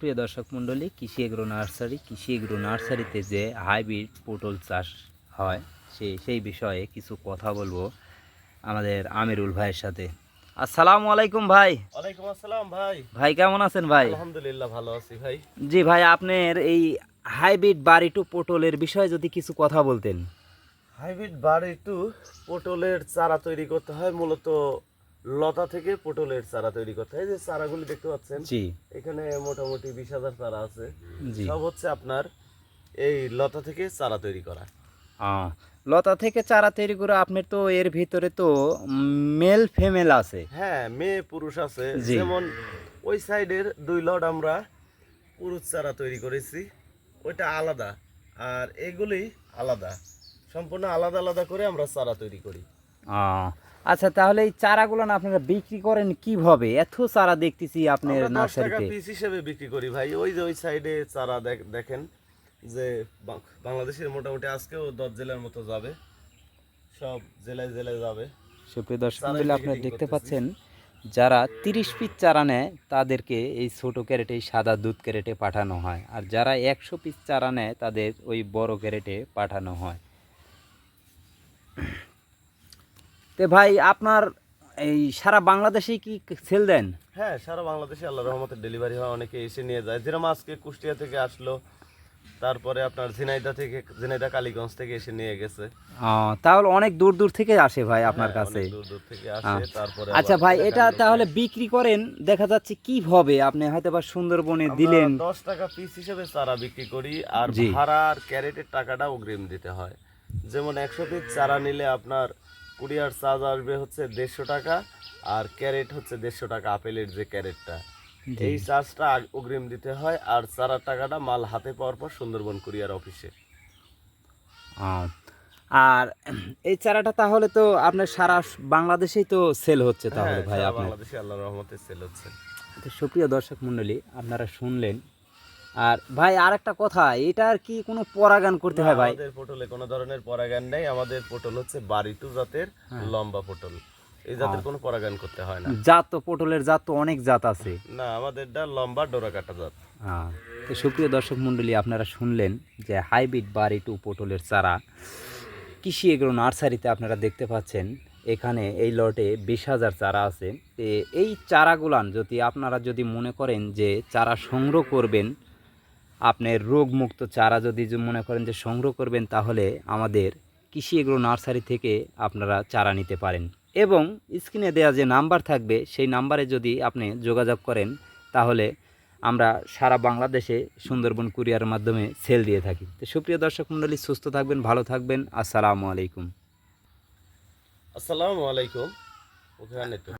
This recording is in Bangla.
সুপ্রিয় দর্শক মণ্ডলী কৃষি এগ্রো নার্সারি কৃষি এগ্রো নার্সারিতে যে হাইব্রিড পটল চাষ হয় সে সেই বিষয়ে কিছু কথা বলব আমাদের আমিরুল ভাইয়ের সাথে। আসসালামু আলাইকুম ভাই। ওয়ালাইকুম আসসালাম ভাই। ভাই কেমন আছেন ভাই? আলহামদুলিল্লাহ ভালো আছি ভাই। জি ভাই আপনার এই হাইব্রিড বাড়িটু পটলের বিষয়ে যদি কিছু কথা বলতেন। হাইব্রিড বাড়ি টু পটলের চারা তৈরি করতে হয় মূলত লতা থেকে পটলের চারা তৈরি করতে হয়। যে চারাগুলি দেখতে পাচ্ছেন এখানে মোটামুটি বিশ হাজার চারা আছে। সব হচ্ছে আপনার এই লতা থেকে চারা তৈরি করা। লতা থেকে চারা তৈরি করে আপনার তো এর ভিতরে তো মেল ফিমেল আছে। হ্যাঁ মেয়ে পুরুষ আছে। যেমন ওই সাইডের দুই লট আমরা পুরুষ চারা তৈরি করেছি। ওইটা আলাদা আর এগুলি আলাদা। সম্পূর্ণ আলাদা আলাদা করে আমরা চারা তৈরি করি। আচ্ছা তাহলে এই চারাগুলো না আপনারা বিক্রি করেন কীভাবে? এত চারা দেখতেছি আপনার নার্সারিতে। পিস হিসেবে বিক্রি করি ভাই। ওই যে ওই সাইডে চারা দেখেন যে বাংলাদেশের মোটামুটি আজকেও দশ জেলার মতো যাবে। সব জেলায় জেলায় যাবে। সুপ্রিয় দর্শক আপনারা দেখতে পাচ্ছেন যারা তিরিশ পিস চারা নেয় তাদেরকে এই ছোট ক্যারেটে সাদা দুধ ক্যারেটে পাঠানো হয়। আর যারা একশো পিস চারা নেয় তাদের ওই বড় ক্যারেটে পাঠানো হয়। তো ভাই আপনার এই সারা বাংলাদেশেই কি সেল দেন? হ্যাঁ সারা বাংলাদেশে আল্লাহ রহমতের ডেলিভারি হয় অনেকে এসে নিয়ে যায়। যেরকম আজকে কুষ্টিয়া থেকে আসলো তারপরে আপনার ঝিনাইদা থেকে ঝিনাইদা কালীগঞ্জ থেকে এসে নিয়ে গেছে। তাহলে অনেক দূর দূর থেকে আসে ভাই আপনার হ্যাঁ, কাছে। দূর দূর থেকে আসে তারপরে আচ্ছা ভাই এটা তাহলে বিক্রি করেন দেখা যাচ্ছে কি হবে? আপনি হয়তো বা সুন্দরবনে দিলেন। দশ টাকা পিস হিসেবে চারা বিক্রি করি আর। ভাড়া আর ক্যারেটের টাকাটা অগ্রিম দিতে হয়। যেমন একশো পিস চারা নিলে আপনার কুরিয়ার চার্জ আসবে হচ্ছে দেড়শো টাকা আর ক্যারেট হচ্ছে দেড়শো টাকা আপেলের যে ক্যারেটটা। এই চার্জটা অগ্রিম দিতে হয় আর চারার টাকাটা মাল হাতে পাওয়ার পর সুন্দরবন কুরিয়ার অফিসে। আর এই চারাটা তাহলে তো আপনার সারা বাংলাদেশেই তো সেল হচ্ছে তাহলে হ্যাঁ, ভাই বাংলাদেশে আল্লাহ রহমতে সেল হচ্ছে। সুপ্রিয় দর্শক মণ্ডলী আপনারা শুনলেন আর ভাই আর একটা কথা এটার কি কোনো পরাগান করতে হয় ভাই? আমাদের পটলে কোনো ধরনের পরাগান নেই আমাদের পটল হচ্ছে বাড়িটু জাতের হ্যাঁ। লম্বা পটল। এই জাতের কোনো পরাগান করতে হয় না। জাত তো পটলের জাত তো অনেক জাত আছে। না আমাদেরটা লম্বা ডোরা কাটা জাত। হ্যাঁ তো সুপ্রিয় দর্শক মণ্ডলী আপনারা শুনলেন যে হাইব্রিড বাড়ি টু পটলের চারা কৃষি এগুলো নার্সারিতে আপনারা দেখতে পাচ্ছেন এখানে এই লটে বিশ হাজার চারা আছে। এই চারাগুলান যদি আপনারা যদি মনে করেন যে চারা সংগ্রহ করবেন আপনার রোগমুক্ত চারা যদি মনে করেন যে সংগ্রহ করবেন, তাহলে আমাদের কৃষি এগ্রো নার্সারি থেকে আপনারা চারা নিতে পারেন। এবং স্ক্রিনে দেওয়া যে নাম্বার থাকবে, সেই নাম্বারে যদি আপনি যোগাযোগ করেন, তাহলে আমরা সারা বাংলাদেশে সুন্দরবন কুরিয়ার মাধ্যমে সেল দিয়ে থাকি। তো সুপ্রিয় দর্শক মণ্ডলী, সুস্থ থাকবেন, ভালো থাকবেন। আসসালামু আলাইকুম। আসসালামু আলাইকুম।